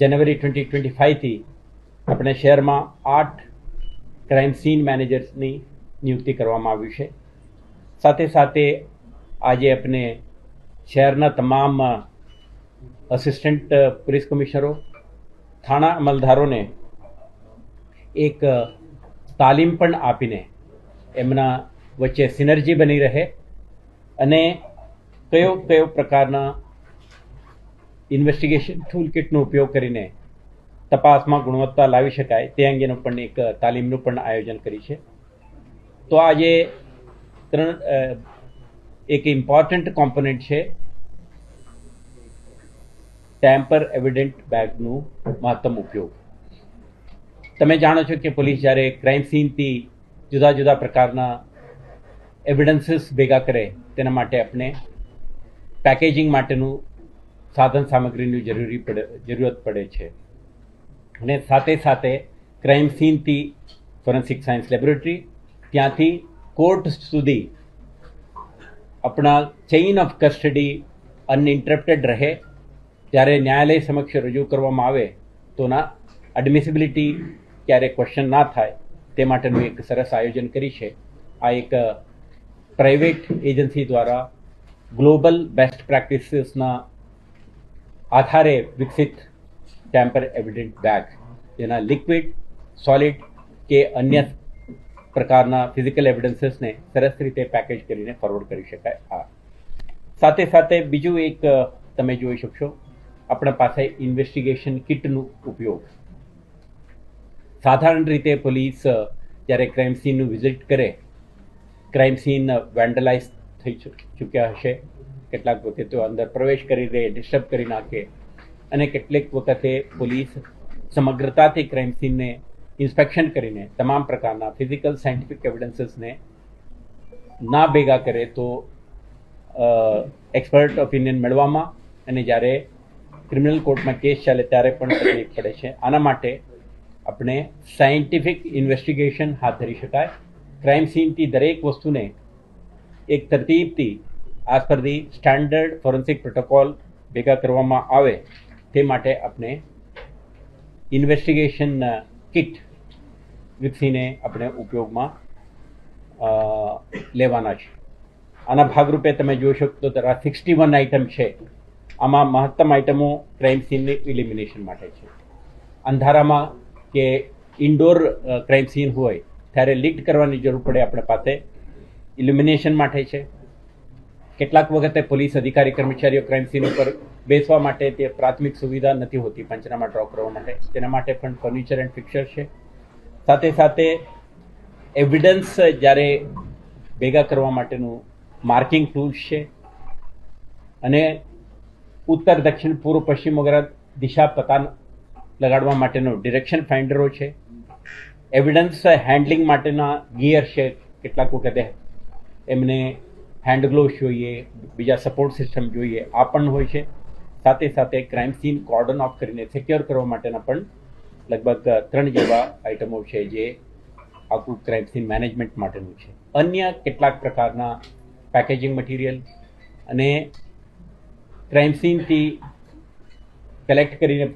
જાન્યુઆરી twenty twenty ફાઇવથી આપણે શહેરમાં આઠ ક્રાઇમ સીન મેનેજર્સની નિયુક્તિ કરવામાં આવ્યું છે. સાથે સાથે આજે આપણે શહેરના તમામ અસિસ્ટન્ટ પોલીસ કમિશનરો થાણા અમલદારોને એક તાલીમ પણ આપીને એમના વચ્ચે સિનર્જી બની રહે અને કયો કયો પ્રકારના ઇન્વેસ્ટિગેશન ટૂલ કિટનો ઉપયોગ કરીને તપાસમાં ગુણવત્તા લાવી શકાય તે અંગેનું પણ એક તાલીમનું પણ આયોજન કરી છે. તો આજે ત્રણ એક ઇમ્પોર્ટન્ટ કોમ્પોનન્ટ છે ટેમ્પર એવિડન્ટ બેગનું મહત્તમ ઉપયોગ. તમે જાણો છો કે પોલીસ જ્યારે ક્રાઇમ સીનથી જુદા જુદા પ્રકારના એવિડન્સીસ ભેગા કરે, તેના માટે આપણે પેકેજિંગ માટેનું સાધન સામગ્રીની જરૂરી પડે, જરૂરત પડે છે. અને સાથે સાથે ક્રાઇમ સીનથી ફોરેન્સિક સાયન્સ લેબોરેટરી ત્યાંથી કોર્ટ સુધી આપણા ચેઇન ઓફ કસ્ટડી અનઇન્ટરપ્ટેડ રહે. જ્યારે ન્યાયાલય સમક્ષ રજૂ કરવામાં આવે, તો ના એડમિસિબિલિટી ક્યારે ક્વેશ્ચન ના થાય, તે માટેનું એક સરસ આયોજન કરી છે. આ એક પ્રાઇવેટ એજન્સી દ્વારા ગ્લોબલ બેસ્ટ પ્રેક્ટિસીસના આધારે વિકસિત ટેમ્પર એવિડન્ટ બેગ. જેના લિક્વિડ, સોલિડ કે અન્ય પ્રકારના ફિઝિકલ એવિડન્સીસને સરસ રીતે પેકેજ કરીને ફોરવર્ડ કરી શકાય. આ સાથે સાથે બીજું એક તમે જોઈ શકશો. આપણા પાસે ઇન્વેસ્ટિગેશન કિટનું ઉપયોગ. સાધારણ રીતે પોલીસ જ્યારે ક્રાઇમ સીનનું વિઝિટ કરે ક્રાઇમ સીન વેન્ડલાઇઝ થઈ ચૂક્યા હશે. કેટલાક વખતે તો અંદર પ્રવેશ કરી દે ડિસ્ટર્બ કરી નાખે. અને કેટલીક વખતે પોલીસ સમગ્રતાથી ક્રાઇમ સીનને ઇન્સ્પેક્શન કરીને તમામ પ્રકારના ફિઝિકલ સાયન્ટિફિક એવિડન્સીસને ના ભેગા કરે તો એક્સપર્ટ ઓપિનિયન મેળવવામાં અને જ્યારે ક્રિમિનલ કોર્ટમાં કેસ ચાલે ત્યારે પણ તકલીફ પડે છે. આના માટે આપણે સાયન્ટિફિક ઇન્વેસ્ટિગેશન હાથ ધરી શકાય. ક્રાઇમ સીનથી દરેક વસ્તુને એક તરતીબથી આઝ પર ધી સ્ટાન્ડર્ડ ફોરેન્સિક પ્રોટોકોલ ભેગા કરવામાં આવે તે માટે આપણે ઇન્વેસ્ટિગેશન કિટ વિકસીને આપણે ઉપયોગમાં લેવાના છે. આના ભાગરૂપે તમે જોઈ શકો તો સિક્સટી વન આઇટમ છે. આમાં મહત્તમ આઇટમો ક્રાઇમ સીનની ઇલિમિનેશન માટે છે. અંધારામાં કે ઇન્ડોર ક્રાઇમ સીન હોય, ત્યારે લીડ કરવાની જરૂર પડે આપણે પાસે. ઇલ્યુમિનેશન માટે છે. કેટલાક વખતે પોલીસ અધિકારી, કર્મચારીઓ ક્રાઇમ સીન ઉપર બેસવા માટે તે પ્રાથમિક સુવિધા નથી હોતી પંચનામા ડ્રો કરવા માટે. તેના માટે પણ ફર્નિચર એન્ડ ફિક્ચર છે. સાથે સાથે એવિડન્સ જ્યારે ભેગા કરવા માટેનું માર્કિંગ ટૂલ્સ છે. અને ઉત્તર, દક્ષિણ, પૂર્વ, પશ્ચિમ વગેરે દિશા પતા લગાડવા માટેનો ડિરેક્શન ફાઇન્ડરો છે. એવિડન્સ હેન્ડલિંગ માટેના ગિયર છે. કેટલાક વખતે એમને હેન્ડ ગ્લોવ્સ જોઈએ, બીજા સપોર્ટ સિસ્ટમ જોઈએ, આ પણ હોય છે. સાથે સાથે ક્રાઇમ સીન કોર્ડન ઓફ કરીને સિક્યોર કરવા માટેના પણ લગભગ ત્રણ જેવા આઇટમો છે જે આખું ક્રાઇમ સીન મેનેજમેન્ટ માટેનું છે. અન્ય કેટલાક પ્રકારના પેકેજિંગ મટીરિયલ અને ક્રાઇમ સીનથી કલેક્ટ કરીને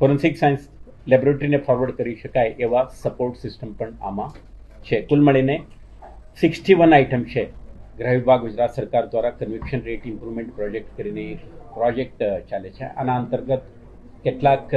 ફોરેન્સિક સાયન્સ લેબોરેટરીને ફોરવર્ડ કરી શકાય એવા સપોર્ટ સિસ્ટમ પણ આમાં છે. કુલ મળીને સિક્સટી વન આઇટમ છે. ગૃહ વિભાગ ગુજરાત સરકાર દ્વારા કન્વિક્શન રેટ ઇમ્પ્રુવમેન્ટ પ્રોજેક્ટ કરીને પ્રોજેક્ટ ચાલે છે. આના અંતર્ગત કેટલાક